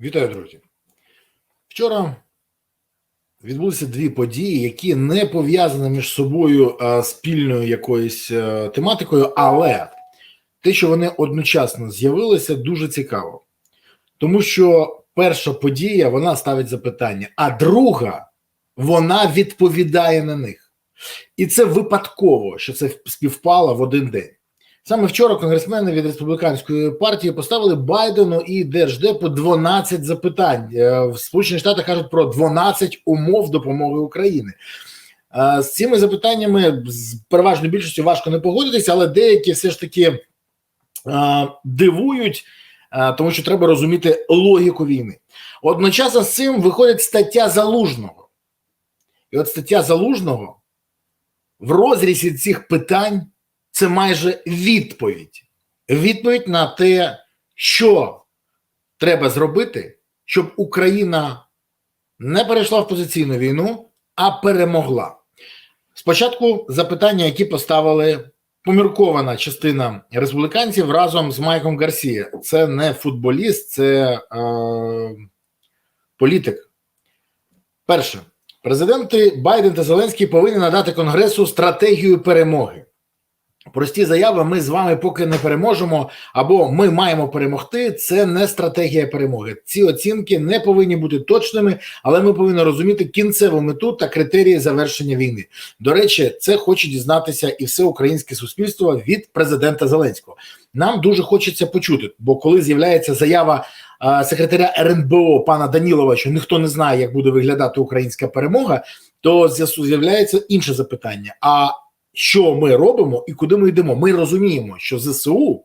Вітаю, друзі. Вчора відбулися дві події, які не пов'язані між собою а, спільною якоюсь а, тематикою, але те, що вони одночасно з'явилися, дуже цікаво. Тому що перша подія вона ставить запитання, а друга вона відповідає на них. І це випадково, що це співпало в один день. Саме вчора конгресмени від республіканської партії поставили Байдену і Держдепу 12 запитань. Е, В Сполучених Штатах кажуть про 12 умов допомоги України. Е, З цими запитаннями з переважною більшістю важко не погодитися, але деякі все ж таки е, дивують, тому що треба розуміти логіку війни. Одночасно з цим виходить стаття Залужного. І от стаття Залужного в розрізі цих питань це майже відповідь. Відповідь на те, що треба зробити, щоб Україна не перейшла в позиційну війну, а перемогла. Спочатку запитання, які поставили поміркована частина республіканців разом з Майком Гарсія. Це не футболіст, це е, політик. Перше, президенти Байден та Зеленський повинні надати Конгресу стратегію перемоги. Прості заяви, ми з вами поки не переможемо, або ми маємо перемогти. Це не стратегія перемоги. Ці оцінки не повинні бути точними, але ми повинні розуміти кінцеву мету та критерії завершення війни. До речі, це хоче дізнатися і все українське суспільство від президента Зеленського. Нам дуже хочеться почути, бо коли з'являється заява секретаря РНБО пана Данілова, що ніхто не знає, як буде виглядати українська перемога, то з'являється інше запитання. А що ми робимо і куди ми йдемо. Ми розуміємо, що ЗСУ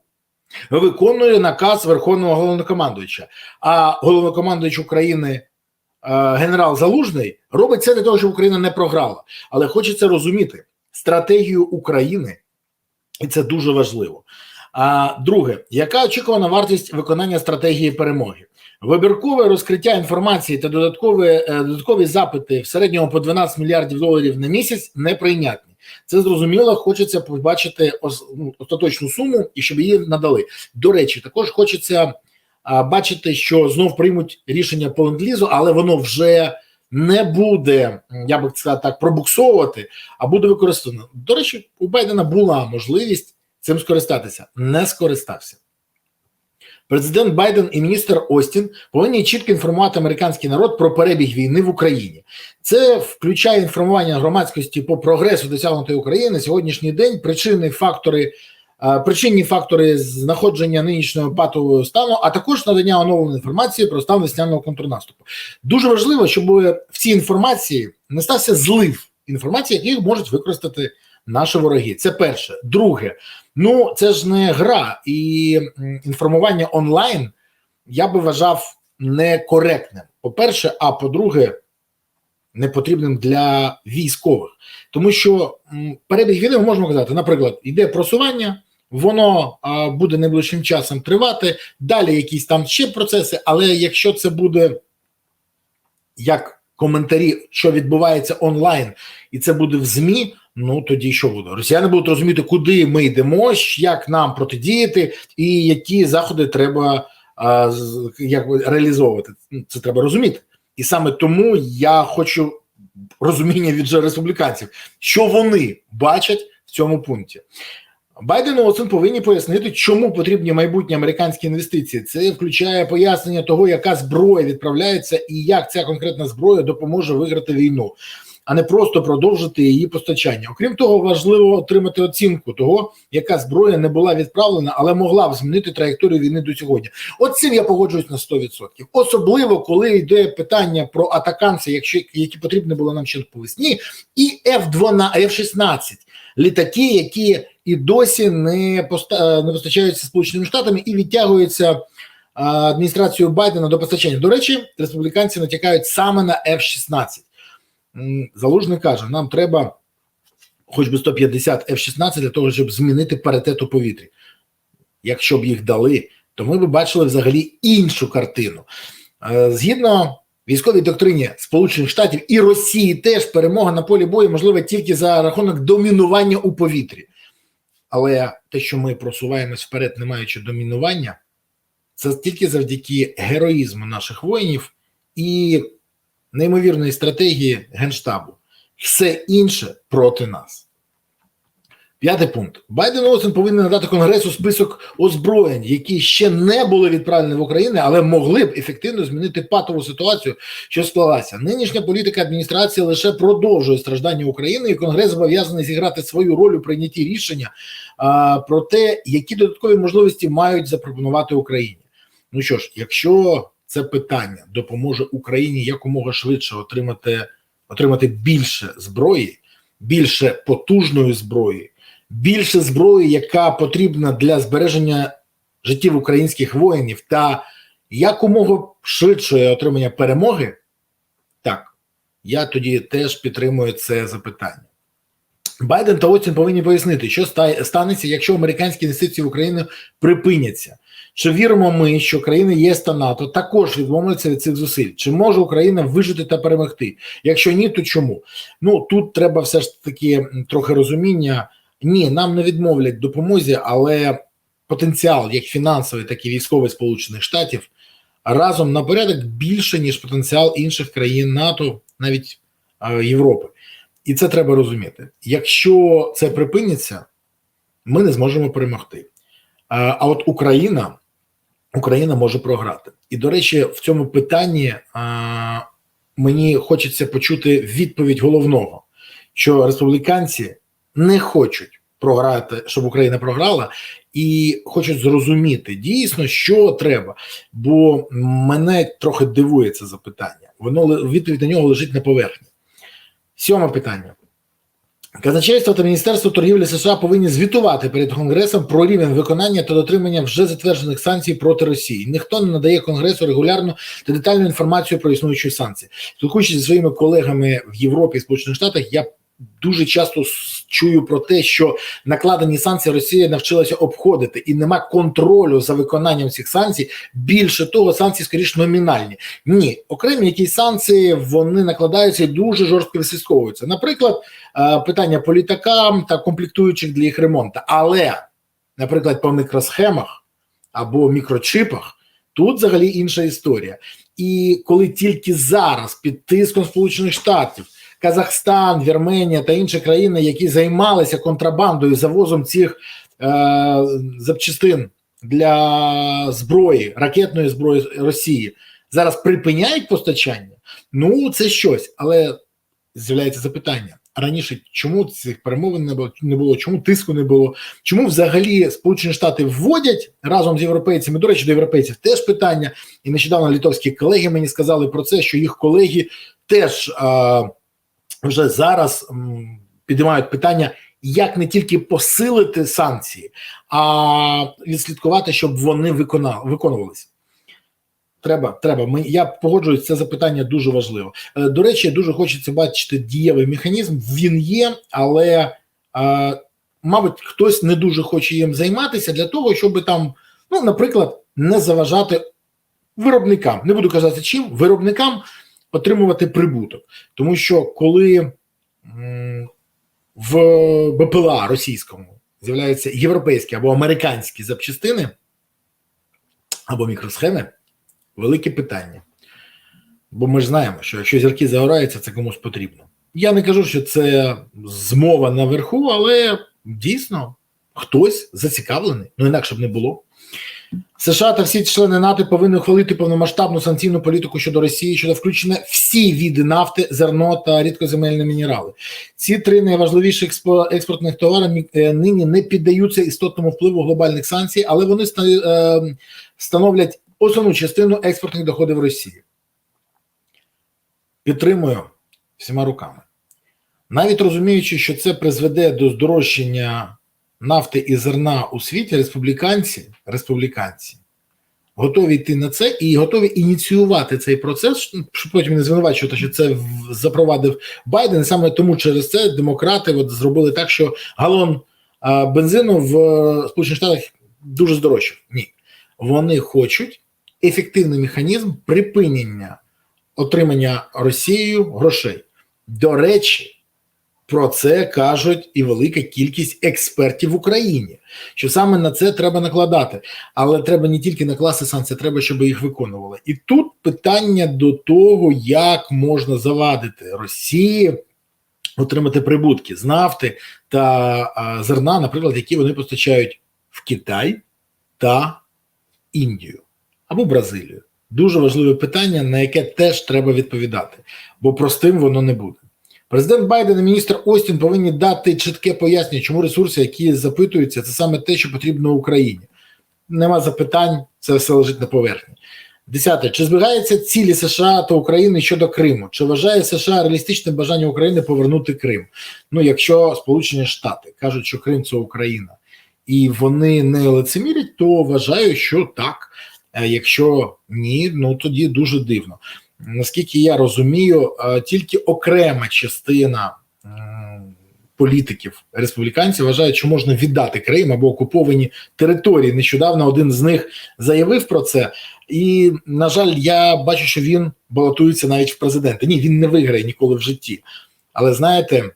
виконує наказ Верховного головнокомандуюча, а головнокомандуючий України генерал Залужний робить це для того, щоб Україна не програла. Але хочеться розуміти стратегію України, і це дуже важливо. А друге, яка очікувана вартість виконання стратегії перемоги? Вибіркове розкриття інформації та додаткові, додаткові запити в середньому по 12 мільярдів доларів на місяць неприйнятні. Це зрозуміло, хочеться побачити ну, остаточну суму і щоб її надали. До речі, також хочеться бачити, що знов приймуть рішення по ленд-лізу, але воно вже не буде, я би сказав так, пробуксовувати, а буде використано. До речі, у Байдена була можливість цим скористатися, не скористався. Президент Байден і міністр Остін повинні чітко інформувати американський народ про перебіг війни в Україні. Це включає інформування громадськості по прогресу досягнутої України на сьогоднішній день. Причини фактори, причинні фактори знаходження нинішнього патового стану, а також надання оновленої інформації про стан весняного контрнаступу. Дуже важливо, щоб в цій інформації не стався злив інформації, яких можуть використати наші вороги. Це перше. Друге, ну це ж не гра, і інформування онлайн я би вважав некоректним. По-перше, а по-друге, непотрібним для військових, тому що перебіг війни можемо казати, наприклад, йде просування. Воно а, буде найближчим часом тривати, далі якісь там ще процеси, але якщо це буде як коментарі, що відбувається онлайн, і це буде в ЗМІ, ну тоді що буде? Росіяни будуть розуміти, куди ми йдемо, як нам протидіяти, і які заходи треба а, як реалізовувати. Це треба розуміти. І саме тому я хочу розуміння від республіканців, що вони бачать в цьому пункті. Байдену Оцин повинні пояснити, чому потрібні майбутні американські інвестиції. Це включає пояснення того, яка зброя відправляється і як ця конкретна зброя допоможе виграти війну, а не просто продовжити її постачання. Окрім того, важливо отримати оцінку того, яка зброя не була відправлена, але могла б змінити траєкторію війни до сьогодні. От цим я погоджуюсь на 100%. Особливо коли йде питання про атаканці, якщо які потрібні були нам ще по весні, і F-12, F-16 літаки, які і досі не поста не постачаються сполученими штатами і відтягуються адміністрацією Байдена до постачання. До речі, республіканці натякають саме на F-16. Залужний каже: нам треба хоч би 150 F-16 для того, щоб змінити паритет у повітрі. Якщо б їх дали, то ми б бачили взагалі іншу картину. Згідно військовій доктрині Сполучених Штатів і Росії, теж перемога на полі бою можлива тільки за рахунок домінування у повітрі. Але те, що ми просуваємось вперед, не маючи домінування, це тільки завдяки героїзму наших воїнів і неймовірної стратегії Генштабу. Все інше проти нас. П'ятий пункт. Байден Остін повинен надати Конгресу список озброєнь, які ще не були відправлені в Україну, але могли б ефективно змінити патову ситуацію, що склалася. Нинішня політика адміністрації лише продовжує страждання України, і Конгрес зобов'язаний зіграти свою роль у прийнятті рішення а, про те, які додаткові можливості мають запропонувати Україні. Ну що ж, якщо це питання допоможе Україні якомога швидше отримати, отримати більше зброї, більше потужної зброї більше зброї, яка потрібна для збереження життів українських воїнів, та якомога швидшої отримання перемоги, так, я тоді теж підтримую це запитання. Байден та Остін повинні пояснити, що станеться, якщо американські інвестиції в Україну припиняться. Чи віримо ми, що країни ЄС та НАТО також відмовляться від цих зусиль? Чи може Україна вижити та перемогти? Якщо ні, то чому? Ну тут треба все ж таки трохи розуміння. Ні, нам не відмовлять допомозі, але потенціал, як фінансовий, так і військовий Сполучених Штатів, разом на порядок більше, ніж потенціал інших країн НАТО, навіть е, Європи. І це треба розуміти. Якщо це припиниться, ми не зможемо перемогти. Е, а от Україна, Україна може програти. І, до речі, в цьому питанні е, мені хочеться почути відповідь головного, що республіканці не хочуть програти, щоб Україна програла, і хочуть зрозуміти дійсно, що треба. Бо мене трохи дивує це запитання. Воно відповідь на нього лежить на поверхні. Сьоме питання. Казначейство та Міністерство торгівлі США повинні звітувати перед Конгресом про рівень виконання та дотримання вже затверджених санкцій проти Росії. Ніхто не надає Конгресу регулярну та детальну інформацію про існуючі санкції. Спілкуючись зі своїми колегами в Європі і Сполучених Штатах, я дуже часто чую про те, що накладені санкції Росія навчилася обходити, і нема контролю за виконанням цих санкцій. Більше того, санкції скоріш номінальні. Ні, окремі якісь санкції вони накладаються і дуже жорстко відслідковуються. Наприклад, е, питання по літакам та комплектуючих для їх ремонту. Але, наприклад, по мікросхемах або мікрочипах. Тут взагалі інша історія, і коли тільки зараз під тиском Сполучених Штатів Казахстан, Вірменія та інші країни, які займалися контрабандою завозом цих е, запчастин для зброї, ракетної зброї Росії, зараз припиняють постачання. Ну це щось, але з'являється запитання. Раніше чому цих перемовин не було не було, чому тиску не було? Чому взагалі Сполучені Штати вводять разом з європейцями? До речі, до європейців теж питання. І нещодавно літовські колеги мені сказали про це, що їх колеги теж. Е, вже зараз підіймають питання, як не тільки посилити санкції, а відслідкувати, щоб вони виконувалися. Треба, треба. Ми я погоджуюсь, це запитання дуже важливо. Е, до речі, дуже хочеться бачити дієвий механізм. Він є, але е, мабуть, хтось не дуже хоче їм займатися для того, щоб там, ну, наприклад, не заважати виробникам. Не буду казати чим виробникам отримувати прибуток, тому що коли в БПЛА російському з'являються європейські або американські запчастини або мікросхеми, велике питання. Бо ми ж знаємо, що якщо зірки загораються, це комусь потрібно. Я не кажу, що це змова наверху, але дійсно хтось зацікавлений, ну інакше б не було. США та всі члени НАТО повинні ухвалити повномасштабну санкційну політику щодо Росії, щодо включення всі види нафти, зерно та рідкоземельні мінерали. Ці три найважливіші експортних товари е, нині не піддаються істотному впливу глобальних санкцій, але вони е, становлять основну частину експортних доходів Росії. Підтримую всіма руками. Навіть розуміючи, що це призведе до здорожчання нафти і зерна у світі республіканці, республіканці готові йти на це і готові ініціювати цей процес, щоб потім не звинувачувати, що це запровадив Байден. Саме тому через це демократи от зробили так, що галон бензину в е, Сполучених Штатах дуже здорожчав. Ні, вони хочуть ефективний механізм припинення отримання Росією грошей. До речі, Про це кажуть і велика кількість експертів в Україні, що саме на це треба накладати, але треба не тільки накласти санкції, треба, щоб їх виконували. І тут питання до того, як можна завадити Росії отримати прибутки з нафти та а, зерна, наприклад, які вони постачають в Китай та Індію або Бразилію. Дуже важливе питання, на яке теж треба відповідати, бо простим воно не буде. Президент Байден і міністр Остін повинні дати чітке пояснення, чому ресурси, які запитуються, це саме те, що потрібно Україні. Нема запитань, це все лежить на поверхні. Десяте. Чи збігаються цілі США та України щодо Криму? Чи вважає США реалістичним бажання України повернути Крим? Ну, якщо Сполучені Штати кажуть, що Крим це Україна, і вони не лицемірять, то вважаю, що так. Е, Якщо ні, ну тоді дуже дивно. Наскільки я розумію, е, тільки окрема частина політиків республіканців вважають, що можна віддати Крим або окуповані території. Нещодавно один з них заявив про це, і на жаль, я бачу, що він балотується навіть в президенти. Ні, він не виграє ніколи в житті. Але знаєте,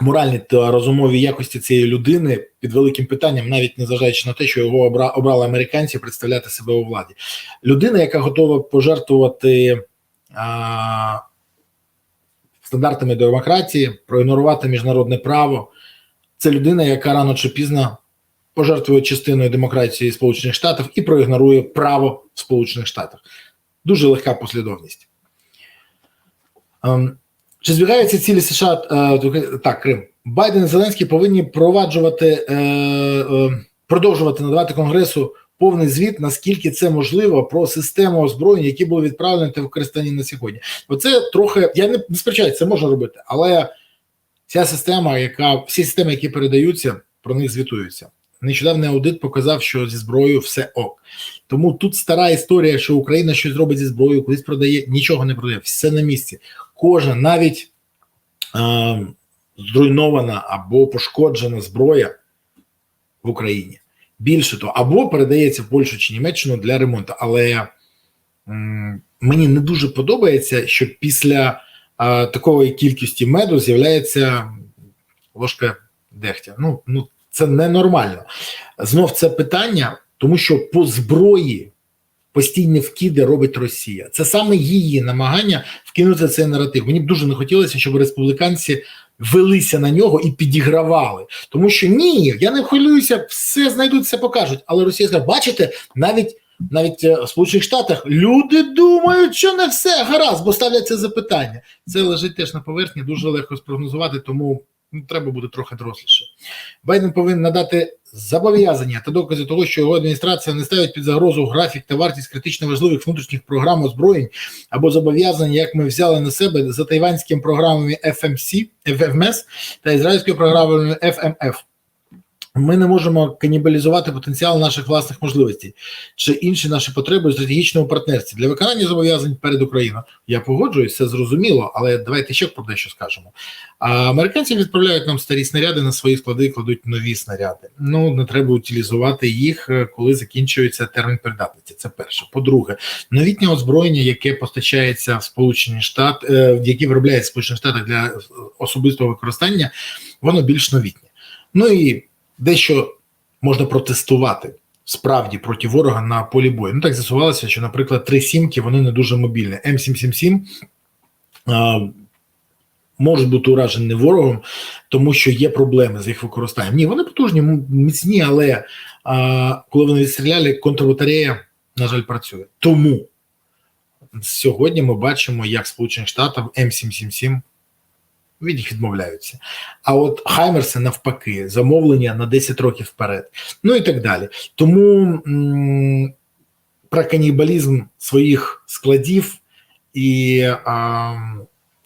моральні та розумові якості цієї людини під великим питанням, навіть незважаючи на те, що його обра- обрали американці представляти себе у владі. Людина, яка готова пожертвувати стандартами демократії, проігнорувати міжнародне право. Це людина, яка рано чи пізно пожертвує частиною демократії Сполучених Штатів і проігнорує право в Сполучених Штатах. Дуже легка послідовність. Ем, Чи збігаються цілі США е, так, Крим? Байден і Зеленський повинні проваджувати, е, е, продовжувати надавати Конгресу повний звіт, наскільки це можливо, про систему озброєння, які були відправлені та використані на сьогодні. Оце трохи я не, сперечаюся, це можна робити, але ця система, яка всі системи, які передаються, про них звітуються. Нещодавний аудит показав, що зі зброєю все ок. Тому тут стара історія, що Україна щось робить зі зброєю, кудись продає, нічого не продає, все на місці. Кожен, навіть е, зруйнована або пошкоджена зброя в Україні. Більше того, або передається в Польщу чи Німеччину для ремонту. Але м, мені не дуже подобається, що після е, такої кількості меду з'являється ложка дегтя. Ну, ну це ненормально. Знов це питання, тому що по зброї постійні вкиди робить Росія. Це саме її намагання вкинути цей наратив. Мені б дуже не хотілося, щоб республіканці велися на нього і підігравали. Тому що ні, я не хвилююся, все знайдуть, все покажуть. Але Росія сказала, бачите, навіть. Навіть в Сполучених Штатах люди думають, що не все гаразд, бо ставляться запитання. Це лежить теж на поверхні, дуже легко спрогнозувати, тому ну, треба буде трохи доросліше. Байден повинен надати зобов'язання та докази того, що його адміністрація не ставить під загрозу графік та вартість критично важливих внутрішніх програм озброєнь або зобов'язання, як ми взяли на себе за тайванськими програмами FMC, FMS та ізраїльською програмою FMF. Ми не можемо канібалізувати потенціал наших власних можливостей чи інші наші потреби у стратегічному партнерстві для виконання зобов'язань перед Україною. Я погоджуюсь, це зрозуміло, але давайте ще про дещо скажемо. А американці відправляють нам старі снаряди на свої склади кладуть нові снаряди. Ну не треба утилізувати їх, коли закінчується термін придатності. Це перше. По-друге, новітнє озброєння, яке постачається в Сполучені Штати, яке виробляється в Сполучених Штатах для особистого використання, воно більш новітнє. Ну і дещо можна протестувати справді проти ворога на полі бою. Ну так з'ясувалося, що, наприклад, три сімки вони не дуже мобільні. М777 а, можуть бути уражені ворогом, тому що є проблеми з їх використанням. Ні, вони потужні, міцні, але а, коли вони відстріляли, контрбатарея, на жаль, працює. Тому сьогодні ми бачимо, як Сполучених Штатів М777 від них відмовляються. А от Хаймерси навпаки, замовлення на 10 років вперед. Ну і так далі. Тому м- про канібалізм своїх складів і а,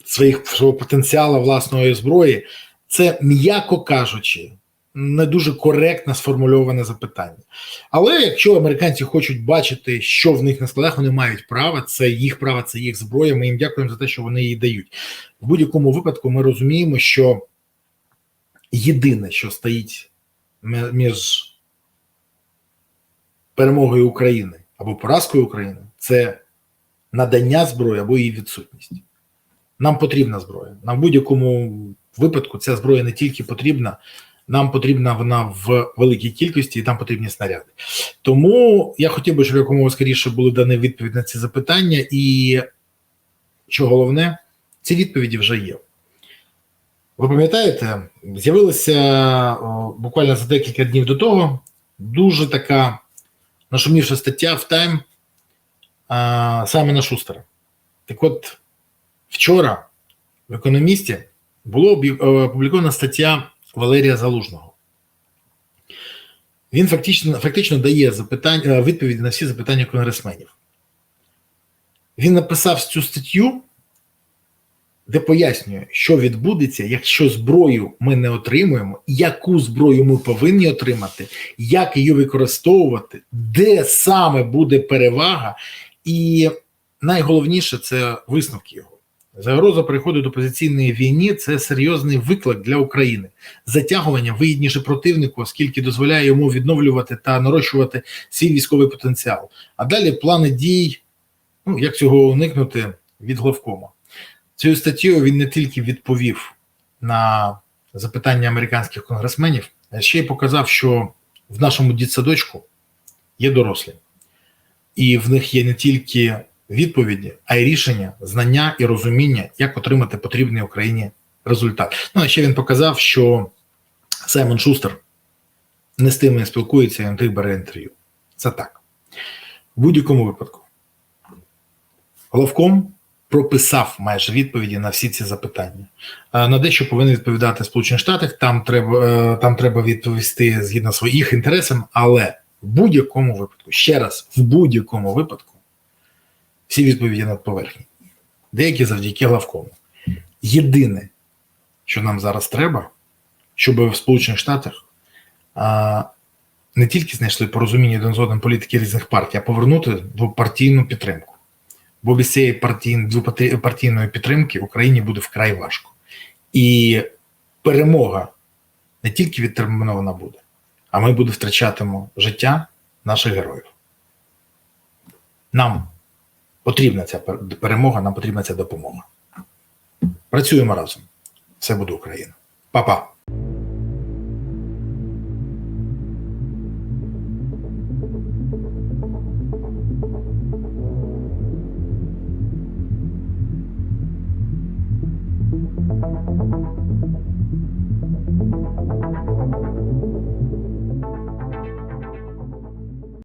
своїх свого потенціалу власної зброї, це, м'яко кажучи, не дуже коректно сформульоване запитання. Але якщо американці хочуть бачити, що в них на складах, вони мають право, це їх право, це їх зброя. Ми їм дякуємо за те, що вони її дають. В будь-якому випадку ми розуміємо, що єдине, що стоїть між перемогою України або поразкою України, це надання зброї або її відсутність. Нам потрібна зброя. Нам в будь-якому випадку ця зброя не тільки потрібна, нам потрібна вона в великій кількості, і там потрібні снаряди. Тому я хотів би, щоб якомога скоріше були дані відповідь на ці запитання, і що головне, ці відповіді вже є. Ви пам'ятаєте, з'явилася буквально за декілька днів до того дуже така нашумівша стаття в Time а, Саймона Шустера. Так от, вчора в економісті була опублікована стаття Валерія Залужного. Він фактично фактично дає запитання, відповіді на всі запитання конгресменів. Він написав цю статтю, де пояснює, що відбудеться, якщо зброю ми не отримуємо, яку зброю ми повинні отримати, як її використовувати, де саме буде перевага, і найголовніше це висновки його. Загроза переходу до позиційної війни це серйозний виклик для України. Затягування вигідніше противнику, оскільки дозволяє йому відновлювати та нарощувати свій військовий потенціал. А далі плани дій, ну як цього уникнути від главкома. Цією статтєю він не тільки відповів на запитання американських конгресменів, а ще й показав, що в нашому дітсадочку є дорослі, і в них є не тільки відповіді, а й рішення, знання і розуміння, як отримати потрібний Україні результат. Ну а ще він показав, що Саймон Шустер не з тими спілкується, він тих бере інтерв'ю. Це так. В будь-якому випадку. Головком прописав майже відповіді на всі ці запитання. На дещо повинен відповідати Сполучені Штати, там треба там треба відповісти згідно своїх інтересам, але в будь-якому випадку, ще раз, в будь-якому випадку, всі відповіді над поверхні. Деякі завдяки главкому. Єдине, що нам зараз треба, щоб в Сполучених Штатах а, не тільки знайшли порозуміння один з одним політики різних партій, а повернути двопартійну підтримку. Бо без цієї партійної двопартійної підтримки Україні буде вкрай важко. І перемога не тільки відтермінована буде, а ми буде втрачатимо життя наших героїв. Нам потрібна ця перемога, нам потрібна ця допомога. Працюємо разом. Все буде Україна. Па-па.